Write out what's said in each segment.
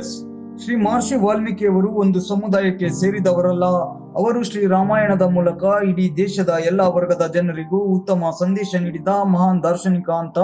S Shri ಮಹರ್ಷಿ ವಾಲ್ಮೀಕಿಯವರು ಒಂದು ಸಮುದಾಯಕ್ಕೆ ಸೇರಿದವರಲ್ಲ ಅವರು ಶ್ರೀ ರಾಮಾಯಣದ ಮೂಲಕ ಇಡೀ ದೇಶದ ಎಲ್ಲ ವರ್ಗದ ಜನರಿಗೂ ಉತ್ತಮ ಸಂದೇಶ ನೀಡಿದ ಮಹಾನ್ ದಾರ್ಶನಿಕ ಅಂತ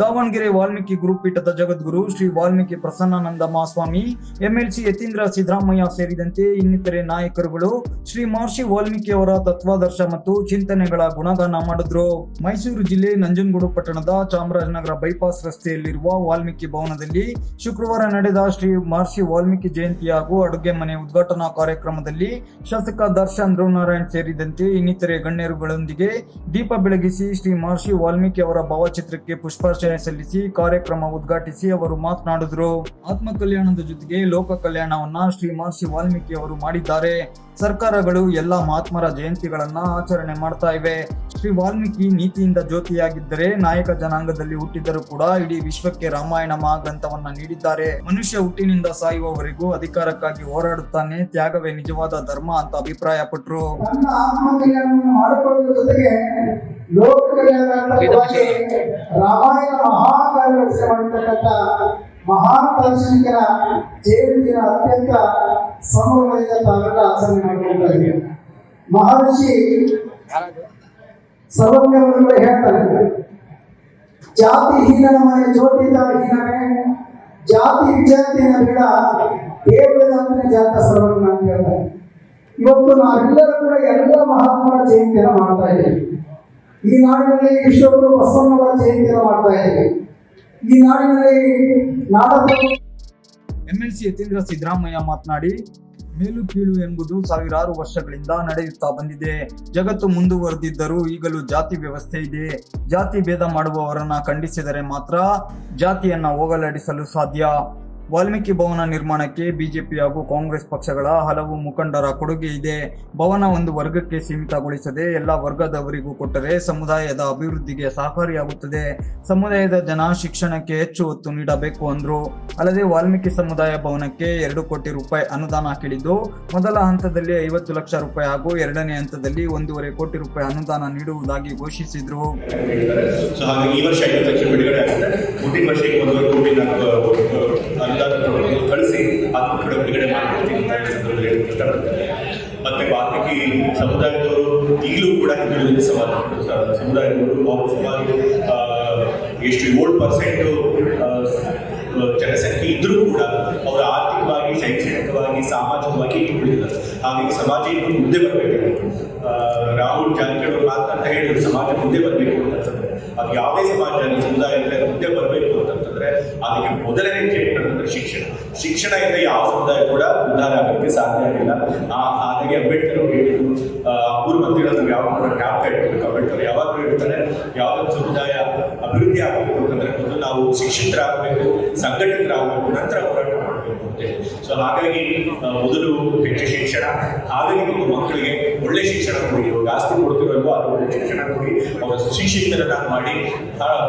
ದಾವಣಗೆರೆ ವಾಲ್ಮೀಕಿ ಗುರುಪೀಠದ ಜಗದ್ಗುರು ಶ್ರೀ ವಾಲ್ಮೀಕಿ ಪ್ರಸನ್ನಾನಂದ ಮಹಾಸ್ವಾಮಿ, ಎಂಎಲ್ಸಿ ಯತೀಂದ್ರ ಸಿದ್ದರಾಮಯ್ಯ ಸೇರಿದಂತೆ ಇನ್ನಿತರೆ ನಾಯಕರುಗಳು ಶ್ರೀ ಮಹರ್ಷಿ ವಾಲ್ಮೀಕಿ ಅವರ ತತ್ವಾದರ್ಶ ಮತ್ತು ಚಿಂತನೆಗಳ ಗುಣಗಾನ ಮಾಡಿದ್ರು. ಮೈಸೂರು ಜಿಲ್ಲೆ ನಂಜನಗೂಡು ಪಟ್ಟಣದ ಚಾಮರಾಜನಗರ ಬೈಪಾಸ್ ರಸ್ತೆಯಲ್ಲಿರುವ ವಾಲ್ಮೀಕಿ ಭವನದಲ್ಲಿ ಶುಕ್ರವಾರ ನಡೆದ ಶ್ರೀ ಮಹರ್ಷಿ ವಾಲ್ಮೀಕಿ ಜಯಂತಿ ಹಾಗೂ ಅಡುಗೆ ಮನೆ ಉದ್ಘಾಟನಾ ಕಾರ್ಯಕ್ರಮದಲ್ಲಿ ಶಾಸಕ ದರ್ಶನ್ ಧ್ರುವನಾರಾಯಣ್ ಸೇರಿದಂತೆ ಇನ್ನಿತರೆ ಗಣ್ಯರುಗಳೊಂದಿಗೆ ದೀಪ ಬೆಳಗಿಸಿ ಶ್ರೀ ಮಹರ್ಷಿ ವಾಲ್ಮೀಕಿ ಅವರ ಭಾವಚಿತ್ರಕ್ಕೆ ಪುಷ್ಪಾರ್ಚನೆ ಸಲ್ಲಿಸಿ ಕಾರ್ಯಕ್ರಮ ಉದ್ಘಾಟಿಸಿ ಅವರು ಮಾತನಾಡಿದರು. ಆತ್ಮ ಕಲ್ಯಾಣದ ಜೊತೆಗೆ ಲೋಕ ಕಲ್ಯಾಣವನ್ನ ಶ್ರೀ ಮಹರ್ಷಿ ವಾಲ್ಮೀಕಿ ಅವರು ಮಾಡಿದ್ದಾರೆ. ಸರ್ಕಾರಗಳು ಎಲ್ಲ ಮಹಾತ್ಮರ ಜಯಂತಿಗಳನ್ನ ಆಚರಣೆ ಮಾಡ್ತಾ ಇವೆ. ಶ್ರೀ ವಾಲ್ಮೀಕಿ ನೀತಿಯಿಂದ ಜ್ಯೋತಿಯಾಗಿದ್ದರೆ ನಾಯಕ ಜನಾಂಗದಲ್ಲಿ ಹುಟ್ಟಿದ್ದರೂ ಕೂಡ ಇಡೀ ವಿಶ್ವಕ್ಕೆ ರಾಮಾಯಣ ಮಹಾಗ್ರಂಥವನ್ನ ನೀಡಿದ್ದಾರೆ. ಮನುಷ್ಯ ಹುಟ್ಟಿನಿಂದ ಸಾಯುವವರೆಗೂ ಅಧಿಕಾರಕ್ಕಾಗಿ ಹೋರಾಡುತ್ತಾನೆ. ತ್ಯಾಗವೇ ನಿಜವಾದ ಧರ್ಮ ಅಂತ ಅಭಿಪ್ರಾಯ ಪಟ್ರು ತನ್ನ ಆತ್ಮ ಕಲ್ಯಾಣವನ್ನು ಮಾಡಿಕೊಳ್ಳುವುದರ ಜೊತೆಗೆ ಲೋಕ ಕಲ್ಯಾಣಾರ್ಥವಾಗಿ ರಾಮಾಯಣ ಮಹಾಕಾವ್ಯ ರಚನೆ ಮಾಡಿರ್ತಕ್ಕಂಥ ಮಹಾನ್ ದಾರ್ಶನಿಕರ ಜಯಂತಿಯ ಅತ್ಯಂತ ಸಂಭ್ರಮದಿಂದ ತಾವೆಲ್ಲ ಆಚರಣೆ ಮಾಡಿಕೊಳ್ತಾ ಇದ್ದೀವಿ ಮಹರ್ಷಿ ಸರ್ವಜ್ಞವನ್ನು ಹೇಳ್ತಾರೆ ಜಾತಿ ಹೀನನ ಮನೆ ಜ್ಯೋತಿತ ಹೀನವೇ ಜಾತಿ ವಿಜಾತಿನ ಬೇಡ, ದೇವರ ಜಾತ ಸರ್ವಜ್ಞ ಅಂತ ಹೇಳ್ತಾರೆ. ಇವತ್ತು ನಾವೆಲ್ಲರೂ ಕೂಡ ಎಲ್ಲ ಮಹಾತ್ಮರ ಜಯಂತಿಯನ್ನು ಮಾಡ್ತಾ ಇದ್ದೀವಿ. ಈ ನಾಡಿನಲ್ಲಿ ವಿಶ್ವಗುರು ಬಸವಣ್ಣವರ ಜಯಂತಿಯನ್ನು ಮಾಡ್ತಾ ಇದ್ದೀವಿ. ಈ ನಾಡಿನಲ್ಲಿ ನಾಡ ಎಂಎಲ್ಸಿ ಯತೀಂದ್ರ ಸಿದ್ದರಾಮಯ್ಯ ಮಾತನಾಡಿ, ಮೇಲು ಕೀಳು ಎಂಬುದು ಸಾವಿರಾರು ವರ್ಷಗಳಿಂದ ನಡೆಯುತ್ತಾ ಬಂದಿದೆ. ಜಗತ್ತು ಮುಂದುವರೆದಿದ್ದರೂ ಈಗಲೂ ಜಾತಿ ವ್ಯವಸ್ಥೆ ಇದೆ. ಜಾತಿ ಭೇದ ಮಾಡುವವರನ್ನ ಖಂಡಿಸಿದರೆ ಮಾತ್ರ ಜಾತಿಯನ್ನ ಹೋಗಲಾಡಿಸಲು ಸಾಧ್ಯ. ವಾಲ್ಮೀಕಿ ಭವನ ನಿರ್ಮಾಣಕ್ಕೆ ಬಿಜೆಪಿ ಹಾಗೂ ಕಾಂಗ್ರೆಸ್ ಪಕ್ಷಗಳ ಹಲವು ಮುಖಂಡರ ಕೊಡುಗೆ ಇದೆ. ಭವನ ಒಂದು ವರ್ಗಕ್ಕೆ ಸೀಮಿತಗೊಳಿಸದೆ ಎಲ್ಲ ವರ್ಗದವರಿಗೂ ಕೊಟ್ಟರೆ ಸಮುದಾಯದ ಅಭಿವೃದ್ಧಿಗೆ ಸಹಕಾರಿಯಾಗುತ್ತದೆ. ಸಮುದಾಯದ ಜನ ಶಿಕ್ಷಣಕ್ಕೆ ಹೆಚ್ಚು ಒತ್ತು ನೀಡಬೇಕು ಅಂದರು. ಅಲ್ಲದೆ ವಾಲ್ಮೀಕಿ ಸಮುದಾಯ ಭವನಕ್ಕೆ ಎರಡು ಕೋಟಿ ರೂಪಾಯಿ ಅನುದಾನ ಕೇಳಿದ್ದು, ಮೊದಲ ಹಂತದಲ್ಲಿ ಐವತ್ತು ಲಕ್ಷ ರೂಪಾಯಿ ಹಾಗೂ ಎರಡನೇ ಹಂತದಲ್ಲಿ ಒಂದೂವರೆ ಕೋಟಿ ರೂಪಾಯಿ ಅನುದಾನ ನೀಡುವುದಾಗಿ ಘೋಷಿಸಿದ್ರು. ಈ ವರ್ಷ ಲಕ್ಷ ಬಿಡುಗಡೆ ಆಗುತ್ತೆ ಮುಂದಿನ ವರ್ಷಕ್ಕೆ ಒಂದೂವರೆ ಕೋಟಿ ನಾನು ಅನುದಾನ ಕಳಿಸಿ ಅದನ್ನು ಕೂಡ ಬಿಡುಗಡೆ ಮಾಡ್ಕೊಡ್ತೀನಿ ಅಂತ ಹೇಳಿ ಸಂದರ್ಭದಲ್ಲಿ ಹೇಳಕ್ಕೆ ಇಷ್ಟಪಡ್ತೇನೆ ಮತ್ತೆ ವಾಲ್ಮೀಕಿ ಸಮುದಾಯದವರು ಈಗಲೂ ಕೂಡ ಹಿಂದುಳಿದ ಸಮಾಜ ಸ- ಸಮುದಾಯದವರು ಅವ್ರ ಸಮಾಜ ಆ, ಎಷ್ಟು ಏಳು ಪರ್ಸೆಂಟು ಜನಸಂಖ್ಯೆ ಇದ್ರೂ ಕೂಡ ಅವರು ಆರ್ಥಿಕವಾಗಿ ಶೈಕ್ಷಣಿಕವಾಗಿ ಸಾಮಾಜಿಕವಾಗಿ ಹಿಂದುಳಿದಿದ್ದಾರೆ ಹಾಗಾಗಿ ಸಮಾಜ ಇನ್ನು ಮುಂದೆ ಬರಬೇಕು ರಾಹುಲ್ ಜಾರಕಿಹೊಳಿ ಅವರು ಮಾತನಾಡ್ತಾ ಹೇಳಿದ್ರು ಸಮಾಜ ಮುಂದೆ ಬರಬೇಕು ಅಂತಂದ್ರೆ ಅದು ಯಾವುದೇ ಸಮಾಜ ಸಮುದಾಯದಲ್ಲಿ ಮುಂದೆ ಬರಬೇಕು ಅಂತಂತಂದ್ರೆ ಅದಕ್ಕೆ ಮೊದಲನೇ ಅಂತಂದ್ರೆ ಶಿಕ್ಷಣ. ಶಿಕ್ಷಣದಿಂದ ಯಾವ ಸಮುದಾಯ ಕೂಡ ಉದ್ಧಾರ ಆಗೋಕ್ಕೆ ಸಾಧ್ಯ ಆಗಿಲ್ಲ. ಹಾಗಾಗಿ ಅಂಬೇಡ್ಕರ್ ಅವರು ಹೇಳಿದ್ರು ಮೂರು ಮಂತ್ರಿಗಳು ನಾವು ಯಾವ ಜ್ಞಾಪಕ ಇಟ್ಕೋಬೇಕು ಅಂಬೇಡ್ಕರ್ ಯಾವಾಗಲೂ ಹೇಳ್ತಾರೆ ಯಾವ ಸಮುದಾಯ ಅಭಿವೃದ್ಧಿ ಆಗಬೇಕು ಅಂತಂದ್ರೆ ಮೊದಲು ನಾವು ಶಿಕ್ಷಿತರಾಗಬೇಕು, ಸಂಘಟಿತರಾಗಬೇಕು, ನಂತರ ಹೋರಾಟ ಅಂತೇಳಿ ಸೊ ಹಾಗಾಗಿ ಮೊದಲು ಹೆಚ್ಚು ಶಿಕ್ಷಣ, ಹಾಗಾಗಿ ನಿಮ್ಮ ಮಕ್ಕಳಿಗೆ ಒಳ್ಳೆ ಶಿಕ್ಷಣ ಕೊಡಿ. ಇವಾಗ ಆಸ್ತಿ ಕೊಡ್ತಿರೋಲ್ವೋ, ಅದು ಒಳ್ಳೆ ಶಿಕ್ಷಣ ಕೊಡಿ. ಅವರ ಶಿಕ್ಷಿತರನ್ನ ಮಾಡಿ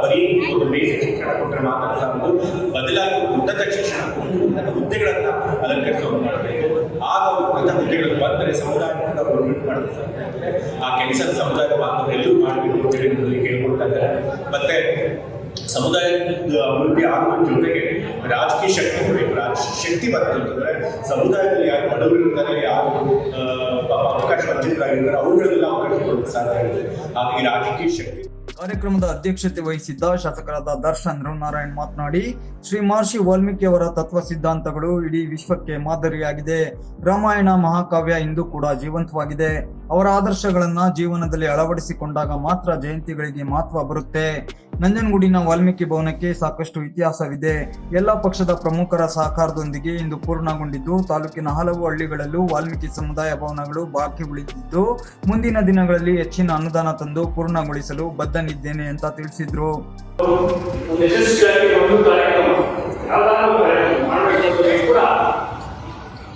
ಬರೀ ಒಂದು ಬೇಸಿಕ್ ಶಿಕ್ಷಣ ಕೊಟ್ಟರೆ ಮಾತ್ರ ಸಾಕು. ಬದಲಾಗಿ ಉನ್ನತ ಶಿಕ್ಷಣ ಉನ್ನತ ಹುದ್ದೆಗಳನ್ನ ಅಲಂಕರಿಸೋದು ಮಾಡಬೇಕು. ಆಗ ಉನ್ನತ ಹುದ್ದೆಗಳು ಬಂದರೆ ಸಮುದಾಯ ಮಾಡುತ್ತೆ ಆ ಕೆಲಸ ಸಮುದಾಯ ಬಾಂಧವರು ಎಲ್ಲರೂ ಮಾಡಬೇಕು ಅಂತ ಹೇಳಿ ಕೇಳ್ಕೊಳ್ತಾ ಇದ್ದಾರೆ. ಮತ್ತೆ ಸಮುದಾಯದ ಅಭಿವೃದ್ಧಿ ಆಗುವ ಜೊತೆಗೆ ರಾಜಕೀಯ ಶಕ್ತಿ ಕೊಡಬೇಕು ರಾಜ ಶಕ್ತಿ ಬರ್ತದೆ ಅಂತಂದ್ರೆ ಸಮುದಾಯದಲ್ಲಿ ಯಾರು ಬಡವರು ಇರ್ತಾರೆ ಯಾರು ಅವಕಾಶ ವಂಚಿತರಾಗಿರ್ತಾರೆ ಅವುಗಳಿಗೆಲ್ಲ ಅವಕಾಶ ಕೊಡೋಕೆ ಸಾಧ್ಯ ಆಗುತ್ತೆ. ಹಾಗಾಗಿ ರಾಜಕೀಯ ಶಕ್ತಿ. ಕಾರ್ಯಕ್ರಮದ ಅಧ್ಯಕ್ಷತೆ ವಹಿಸಿದ್ದ ಶಾಸಕರಾದ ದರ್ಶನ್ ಧ್ರುವನಾರಾಯಣ್ ಮಾತನಾಡಿ, ಶ್ರೀ ಮಹರ್ಷಿ ವಾಲ್ಮೀಕಿ ಅವರ ತತ್ವ ಸಿದ್ಧಾಂತಗಳು ಇಡೀ ವಿಶ್ವಕ್ಕೆ ಮಾದರಿಯಾಗಿದೆ. ರಾಮಾಯಣ ಮಹಾಕಾವ್ಯ ಇಂದು ಕೂಡ ಜೀವಂತವಾಗಿದೆ. ಅವರ ಆದರ್ಶಗಳನ್ನ ಜೀವನದಲ್ಲಿ ಅಳವಡಿಸಿಕೊಂಡಾಗ ಮಾತ್ರ ಜಯಂತಿಗಳಿಗೆ ಮಹತ್ವ ಬರುತ್ತೆ. ನಂಜನಗೂಡಿನ ವಾಲ್ಮೀಕಿ ಭವನಕ್ಕೆ ಸಾಕಷ್ಟು ಇತಿಹಾಸವಿದೆ. ಎಲ್ಲ ಪಕ್ಷದ ಪ್ರಮುಖರ ಸಹಕಾರದೊಂದಿಗೆ ಇಂದು ಪೂರ್ಣಗೊಂಡಿದ್ದು, ತಾಲೂಕಿನ ಹಲವು ಹಳ್ಳಿಗಳಲ್ಲೂ ವಾಲ್ಮೀಕಿ ಸಮುದಾಯ ಭವನಗಳು ಬಾಕಿ ಉಳಿದಿದ್ದು, ಮುಂದಿನ ದಿನಗಳಲ್ಲಿ ಹೆಚ್ಚಿನ ಅನುದಾನ ತಂದು ಪೂರ್ಣಗೊಳಿಸಲು ಬದ್ಧನಿದ್ದೇನೆ ಅಂತ ತಿಳಿಸಿದ್ರು.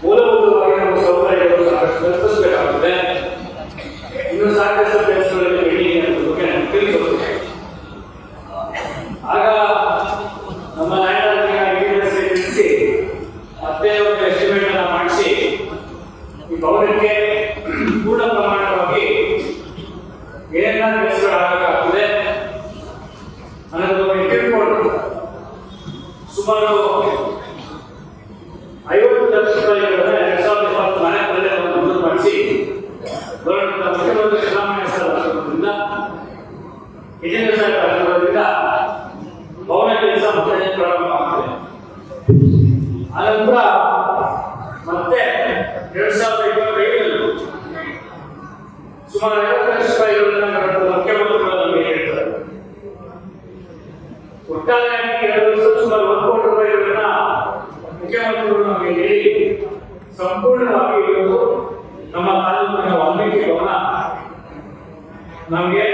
ಮೂಲಭೂತವಾಗಿ ನಮ್ಮ ಸಾಕಷ್ಟು ಇನ್ನು ಸಾಕಷ್ಟು ಭವನಕ್ಕೆ ಪೂರ್ಣ ಪ್ರಮಾಣವಾಗಿ ಏನೆಲ್ಲ ಕೆಲಸಗಳಾಗಬೇಕಾಗ್ತದೆ ಅನ್ನೋದನ್ನು ತಿಳ್ಕೊಂಡು ಸುಮಾರು ಐವತ್ತು ಲಕ್ಷ ರೂಪಾಯಿಗಳನ್ನ ಎರಡ್ ಸಾವಿರದ ಇಪ್ಪತ್ನಾಲ್ಕರಲ್ಲಿ ಮಂಜೂರು ಮಾಡಿಸಿ ಗೌರವದ ಮುಖ್ಯಮಂತ್ರಿ ಸಿದ್ದರಾಮಯ್ಯ ಸರ್ ಆಗಿರೋದ್ರಿಂದ ಕೇಂದ್ರ ಸರ್ಕಾರ ಆಗಿರೋದ್ರಿಂದ ಭವನ ಕೆಲಸ ಮತ್ತೆ ಪ್ರಾರಂಭ ಆನಂತರ ಮತ್ತೆ ಎರಡ್ ಸಾವಿರದ ಇಪ್ಪತ್ತೈದರಲ್ಲಿ ಸುಮಾರು ಐವತ್ತು ಲಕ್ಷ ರೂಪಾಯಿಗಳನ್ನ ಮುಖ್ಯಮಂತ್ರಿಗಳು ನಮಗೆ ಹೇಳ್ತಾರೆ ಒಟ್ಟಾರೆಯಾಗಿ ಎರಡು ವರ್ಷ ಸುಮಾರು ಒಂದು ಕೋಟಿ ರೂಪಾಯಿಗಳನ್ನ ಮುಖ್ಯಮಂತ್ರಿಗಳು ನಮಗೆ ಹೇಳಿ ಸಂಪೂರ್ಣವಾಗಿ ಇವತ್ತು ನಮ್ಮ ತಾಲೂಕಿನ ವಾಲ್ಮೀಕಿ ಭವನ ನಮಗೆ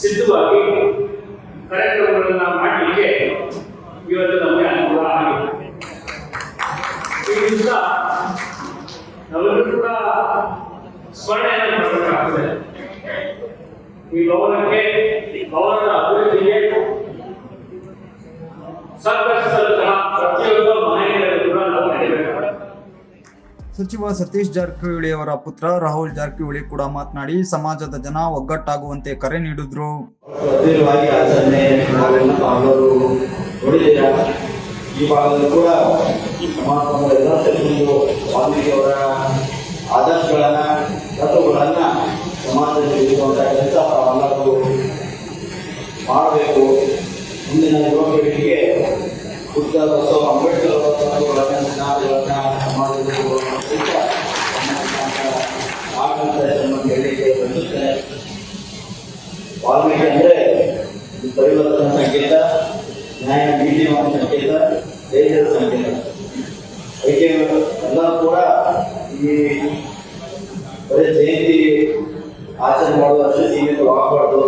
ಸಿದ್ಧವಾಗಿ ಕಾರ್ಯಕ್ರಮಗಳನ್ನ ಮಾಡಲಿಕ್ಕೆ ಇವತ್ತು ನಮಗೆ ಅನುಕೂಲ ಆಗಿದೆ. ದಿವಸ ನಾವೆಲ್ಲರೂ ಕೂಡ ಸ್ಮರಣೆಯನ್ನು ಈ ಭವನಕ್ಕೆ ಭವನದ ಅಭಿವೃದ್ಧಿಗೆ ಸಹಕರಿಸಿದಂತಹ ಪ್ರತಿಯೊಬ್ಬ ಕೂಡ ನಾವು ನಡೆಯಬೇಕು ಸಚಿವ ಸತೀಶ್ ಜಾರಕಿಹೊಳಿ ಅವರ ಪುತ್ರ ರಾಹುಲ್ ಜಾರಕಿಹೊಳಿ ಕೂಡ ಮಾತನಾಡಿ ಸಮಾಜದ ಜನ ಒಗ್ಗಟ್ಟಾಗುವಂತೆ ಕರೆ ನೀಡಿದ್ರು. ಆಚರಣೆ ನಾವೆಲ್ಲ ತಾವೆಲ್ಲರೂ ನೋಡಿದ್ದೀರ ಈ ಭಾಗದಲ್ಲಿ ಕೂಡ ಸಮಾಜದ ಎಲ್ಲ ಆದರ್ಶಗಳನ್ನ ತತ್ವಗಳನ್ನ ಸಮಾಜದಲ್ಲಿ ಇರುವಂತಹ ಕೆಲಸ ತಾವೆಲ್ಲರೂ ಮಾಡಬೇಕು. ಮುಂದಿನ ಯುವ ಪೀಳಿಗೆಗೆ ಬುದ್ಧ ಬಸವ ಅಂಬೇಡ್ಕರ್ ಅವರ ಸಿದ್ಧಾಂತಗಳನ್ನ ಸಮಾಜದಲ್ಲಿ ನಮ್ಮ ಹೇಳಿಕೆ ಬಯಸುತ್ತೇನೆ ವಾಲ್ಮೀಕಿ ಅಂದ್ರೆ ಪರಿವರ್ತನ ಸಂಕೇತ, ನ್ಯಾಯ ನೀತಿವಾದ ಸಂಕೇತ ದೇಶದ ಸಂಕೇತ. ಅದಕ್ಕೆ ಎಲ್ಲರೂ ಕೂಡ ಈ ಮಾಡುವಷ್ಟು ಸೀಮಿತವಾಗಬಾರ್ದು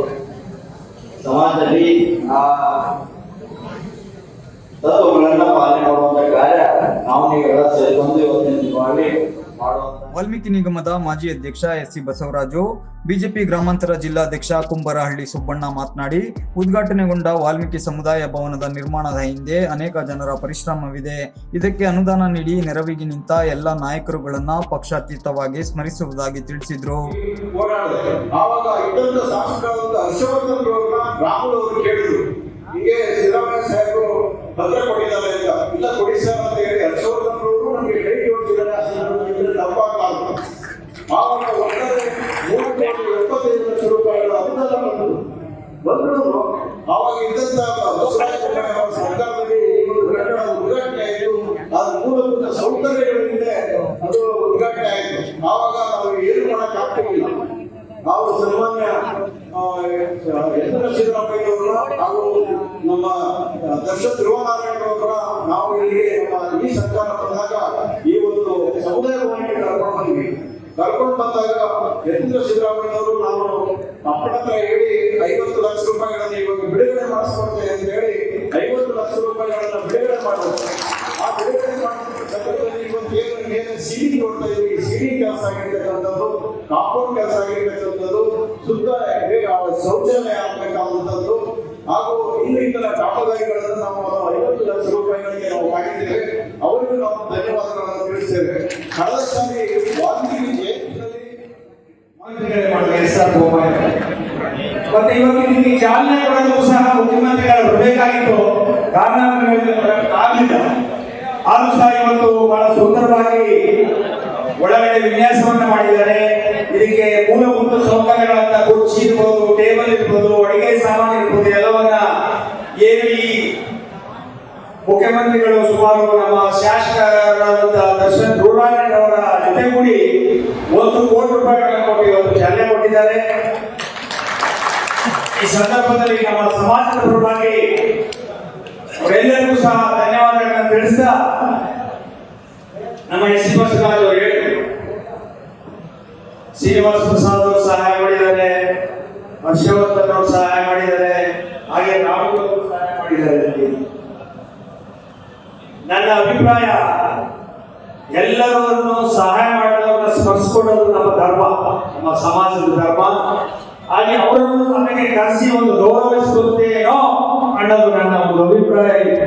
ಸಮಾಜದಲ್ಲಿ ಆ ತತ್ವಗಳನ್ನ ಪಾಲನೆ ಮಾಡುವಂತ ಕಾರ್ಯ ನಾವು ನೀವೆಲ್ಲ ಸೇರಿಕೊಂಡು ಇವತ್ತಿನ ದಿನವಾಗಿ ಮಾಡುವಂತ ವಾಲ್ಮೀಕಿ ನಿಗಮದ ಮಾಜಿ ಅಧ್ಯಕ್ಷ ಎಸ್ ಸಿ ಬಸವರಾಜು, ಬಿಜೆಪಿ ಗ್ರಾಮಾಂತರ ಜಿಲ್ಲಾಧ್ಯಕ್ಷ ಕುಂಬರಹಳ್ಳಿ ಸುಬ್ಬಣ್ಣ ಮಾತನಾಡಿ, ಉದ್ಘಾಟನೆಗೊಂಡ ವಾಲ್ಮೀಕಿ ಸಮುದಾಯ ಭವನದ ನಿರ್ಮಾಣದ ಹಿಂದೆ ಅನೇಕ ಜನರ ಪರಿಶ್ರಮವಿದೆ. ಇದಕ್ಕೆ ಅನುದಾನ ನೀಡಿ ನೆರವಿಗೆ ನಿಂತ ಎಲ್ಲ ನಾಯಕರುಗಳನ್ನ ಪಕ್ಷಾತೀತವಾಗಿ ಸ್ಮರಿಸುವುದಾಗಿ ತಿಳಿಸಿದ್ರು. ಹೇಳಿದ್ರು ಆವಾಗ ಒಟ್ಟಾರೆ ಮೂರು ಎಪ್ಪತ್ತೈದು ಲಕ್ಷ ರೂಪಾಯಿಗಳ ಅನುದಾನ ಬಂತು ಬಂದ್ರು ಆವಾಗ ಇದ್ದಂತ ಬಸವರಾಜ ಬೊಮ್ಮಾಯಿ ಅವರ ಸರ್ಕಾರದಲ್ಲಿ ಈ ಒಂದು ಕಟ್ಟಡ ಉದ್ಘಾಟನೆ ಆಯಿತು ಅದು ಮೂಲಭೂತ ಸೌಕರ್ಯಗಳಿಂದ ಅದು ಉದ್ಘಾಟನೆ ಆಯಿತು ಆವಾಗ ನಾವು ಏನು ಮಾಡಕ್ ಆಗ್ತಿರ್ಲಿಲ್ಲ ನಾವು ಸನ್ಮಾನ್ಯ ಆ, ಯತೀಂದ್ರ ಸಿದ್ದರಾಮಯ್ಯ ಹಾಗೂ ನಮ್ಮ ದರ್ಶನ್ ಧ್ರುವನಾರಾಯಣ ಅವರ ನಾವು ಇಲ್ಲಿ ನಮ್ಮ ಈ ಸರ್ಕಾರ ಬಂದಾಗ ಈ ಒಂದು ಸಮುದಾಯ ಭವನಕ್ಕೆ ಕರ್ಕೊಂಡು ಬಂದ್ವಿ ಕರ್ಕೊಂಡು ಬಂದಾಗ ಯತೀಂದ್ರ ಸಿದ್ದರಾಮಯ್ಯ ಅವರು ನಾವು ಅಪ್ಪನ ಹತ್ರ ಹೇಳಿ ಐವತ್ತು ಲಕ್ಷ ರೂಪಾಯಿಗಳನ್ನ ಇವಾಗ ಬಿಡುಗಡೆ ಮಾಡಿಸ್ಕೊಡ್ತೇವೆ ಅಂತ ಹೇಳಿ ಐವತ್ತು ಲಕ್ಷ ರೂಪಾಯಿಗಳನ್ನ ಬಿಡುಗಡೆ ಮಾಡಬೇಕು ಆ ಬಿಡುಗಡೆ ಮಾಡಿದ ಸಂದರ್ಭದಲ್ಲಿ ಇವತ್ತು ಸಿಡಿ ನೋಡ್ತಾ ಇದ್ವಿ. ಸಿಡಿ ಕೆಲಸ ಆಗಿರ್ತಕ್ಕಂಥದ್ದು ಕಾಂಪೌಂಡ್ ಕೆಲಸ ಆಗಿರ್ತಕ್ಕಂಥದ್ದು, ಶುದ್ಧ ಶೌಚಾಲಯ ಆಗ್ಬೇಕಾದಂಥದ್ದು. ಹಾಗೂ ಇನ್ನಿತರ ಕಾಮಗಾರಿಗಳನ್ನು ನಾವು ಐವತ್ತು ಲಕ್ಷ ರೂಪಾಯಿಗಳಿಗೆ ನಾವು ಮಾಡಿದ್ದೇವೆ. ಅವರಿಗೂ ನಾವು ಧನ್ಯವಾದಗಳನ್ನು ತಿಳಿಸ್ತೇವೆ. ಕಳೆದ ಸಾರಿ ಮುಖ್ಯಮಂತ್ರಿಗಳೇ ಮಾಡಿದ ಎಸ್ ಆರ್ ಮತ್ತೆ ಇವತ್ತು ನಿಮಗೆ ಚಾಲನೆ ಕೊಡಲು ಸಹ ಮುಖ್ಯಮಂತ್ರಿಗಳು ಬರಬೇಕಾಗಿತ್ತು ಕಾರಣ ಆಗಲಿಲ್ಲ. ಆದ್ರೂ ಸಹ ಇವತ್ತು ಬಹಳ ಸುಂದರವಾಗಿ ಒಳಗಡೆ ವಿನ್ಯಾಸವನ್ನು ಮಾಡಿದ್ದಾರೆ. ಇದಕ್ಕೆ ಮೂಲಭೂತ ಸೌಕರ್ಯಗಳಂತ ಕುರ್ಚಿ ಇರ್ಬೋದು, ಟೇಬಲ್ ಇರ್ಬೋದು, ಅಡಿಗೆ ಸಾಮಾನು ಇರ್ಬೋದು, ಎಲ್ಲವನ್ನ ಏನು ಈ ಮುಖ್ಯಮಂತ್ರಿಗಳು ಸುಮಾರು ನಮ್ಮ ಶಾಸಕರಾದಂತಹ ದರ್ಶನ್ ಧ್ರುವನಾರಾಯಣ ಅವರ ಜೊತೆಗೂಡಿ ಒಂದು ಕೋಟಿ ರೂಪಾಯಿಗಳನ್ನು ಕೊಟ್ಟು ಇವತ್ತು ಈ ಸಂದರ್ಭದಲ್ಲಿ ನಮ್ಮ ಸಮಾಜದ ಪರವಾಗಿ ಅವರೆಲ್ಲರಿಗೂ ಸಹ ಧನ್ಯವಾದಗಳನ್ನು ತಿಳಿಸ್ತಾ ನಮ್ಮ ಎಸ್ ಸಿ ಬಸವರಾಜ್ ಅವರು ಶ್ರೀನಿವಾಸ ಪ್ರಸಾದ್ ಅವರು ಸಹಾಯ ಮಾಡಿದ್ದಾರೆ. ಹರ್ಷವರ್ಧನ್ ಅವರು ಸಹಾಯ ಮಾಡಿದ್ದಾರೆ. ಹಾಗೆ ರಾಹುಲ್ ಅವರು ಸಹಾಯ ಮಾಡಿದ್ದಾರೆ ನನ್ನ ಅಭಿಪ್ರಾಯ ಎಲ್ಲರನ್ನು ಸಹಾಯ ಮಾಡಿದವರನ್ನ ಸ್ಮರಿಸಿಕೊಳ್ಳೋದು ನಮ್ಮ ಧರ್ಮ ನಮ್ಮ ಸಮಾಜದ ಧರ್ಮ ಹಾಗೆ ಅವರನ್ನು ನಮಗೆ ಕರೆಸಿ ಒಂದು ಗೌರವಿಸುತ್ತೇನೋ ಅನ್ನೋದು ನನ್ನ ಒಂದು ಅಭಿಪ್ರಾಯ ಇದೆ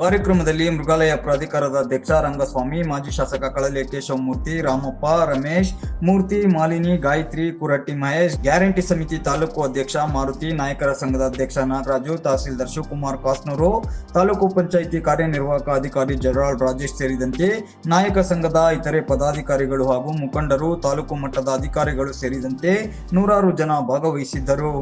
ಕಾರ್ಯಕ್ರಮದಲ್ಲಿ ಮೃಗಾಲಯ ಪ್ರಾಧಿಕಾರದ ಅಧ್ಯಕ್ಷ ರಂಗಸ್ವಾಮಿ, ಮಾಜಿ ಶಾಸಕ ಕಳಲೆ ಕೇಶವಮೂರ್ತಿ ರಾಮಪ್ಪ, ರಮೇಶ್, ಮೂರ್ತಿ, ಮಾಲಿನಿ, ಗಾಯತ್ರಿ, ಕುರಟ್ಟಿ ಮಹೇಶ್, ಗ್ಯಾರಂಟಿ ಸಮಿತಿ ತಾಲೂಕು ಅಧ್ಯಕ್ಷ ಮಾರುತಿ, ನಾಯಕರ ಸಂಘದ ಅಧ್ಯಕ್ಷ ನಾಗರಾಜು, ತಹಸೀಲ್ದಾರ್ ಶಿವಕುಮಾರ್ ಕಾಸ್ನೂರು, ತಾಲೂಕು ಪಂಚಾಯಿತಿ ಕಾರ್ಯನಿರ್ವಾಹಕ ಅಧಿಕಾರಿ ಜರಾಳ್ ರಾಜೇಶ್ ಸೇರಿದಂತೆ ನಾಯಕ ಸಂಘದ ಇತರೆ ಪದಾಧಿಕಾರಿಗಳು ಹಾಗೂ ಮುಖಂಡರು, ತಾಲೂಕು ಮಟ್ಟದ ಅಧಿಕಾರಿಗಳು ಸೇರಿದಂತೆ ನೂರಾರು ಜನ ಭಾಗವಹಿಸಿದ್ದರು.